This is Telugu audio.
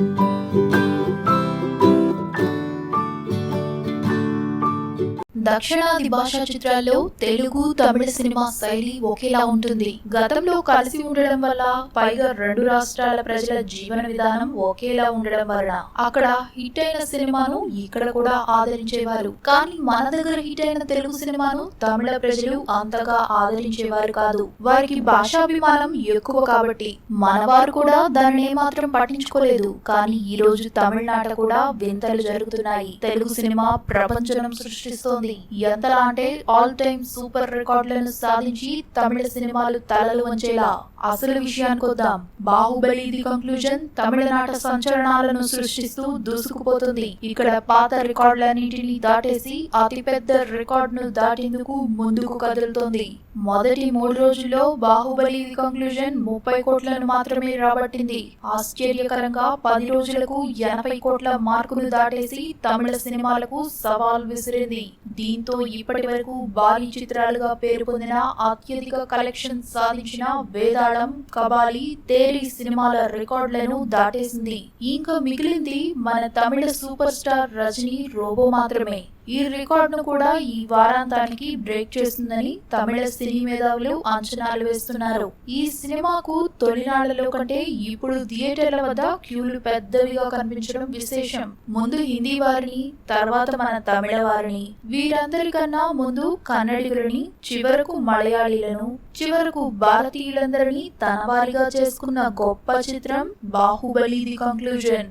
Thank you. దక్షిణాది భాషా చిత్రాల్లో తెలుగు తమిళ సినిమా శైలి ఒకేలా ఉంటుంది. గతంలో కలిసి ఉండడం వల్ల పైగా రెండు రాష్ట్రాల ప్రజల జీవన విధానం ఒకేలా ఉండడం వలన అక్కడ హిట్ అయిన సినిమాను ఇక్కడ కూడా ఆదరించేవారు. కానీ మన దగ్గర హిట్ అయిన తెలుగు సినిమాను తమిళ ప్రజలు అంతగా ఆదరించేవారు కాదు. వారికి భాషాభిమానం ఎక్కువ కాబట్టి మనవారు కూడా దానిని ఏమాత్రం పట్టించుకోలేదు. కానీ ఈ రోజు తమిళనాట కూడా వింతలు జరుగుతున్నాయి. తెలుగు సినిమా ప్రపంచం సృష్టిస్తోంది. ఎంతలా అంటే ఆల్ టైమ్ సూపర్ రికార్డులను సాధించి తమిళ సినిమాలు తలలు వంచేలా. అసలు విషయానికి వద్దాం. బాహుబలి ది కంక్లూజన్ తమిళనాట సంచలనాలను సృష్టిస్తూ దూసుకుపోతుంది. ఇక్కడ పాత రికార్డులన్నింటినీ దాటేసి అతిపెద్ద రికార్డును దాటేందుకు ముందుకు కదులుతోంది. మొదటి మూడు రోజుల్లో బాహుబలి ది కంక్లూజన్ ముప్పై కోట్లను మాత్రమే రాబట్టింది. ఆశ్చర్యకరంగా పది రోజులకు ఎనభై కోట్ల మార్కును దాటేసి తమిళ సినిమాలకు సవాల్ విసిరింది. దీంతో ఇప్పటి వరకు బాలీ చిత్రాలుగా పేరు పొందిన అత్యధిక కలెక్షన్ సాధించిన వేదాళం కబాలి తేరి సినిమాల రికార్డులను దాటేసింది. ఇంకా మిగిలింది మన తమిళ సూపర్ స్టార్ రజనీ రోబో మాత్రమే. ఈ రికార్డును కూడా ఈ వారాంతానికి బ్రేక్ చేస్తుందని తమిళ సినీ మేధావులు అంచనాలు వేస్తున్నారు. ఈ సినిమాకు తొలినాళ్ళలో కంటే ఇప్పుడు థియేటర్ల వద్ద క్యూలు పెద్దవిగా కనిపించడం విశేషం. ముందు హిందీ వారిని తర్వాత మన తమిళ వారిని. వీరందరికన్నా ముందు కన్నడిగులని చివరకు మలయాళీలను చివరకు భారతీయులందరినీ తన వారిగా చేసుకున్న గొప్ప చిత్రం బాహుబలి ది కంక్లూజన్.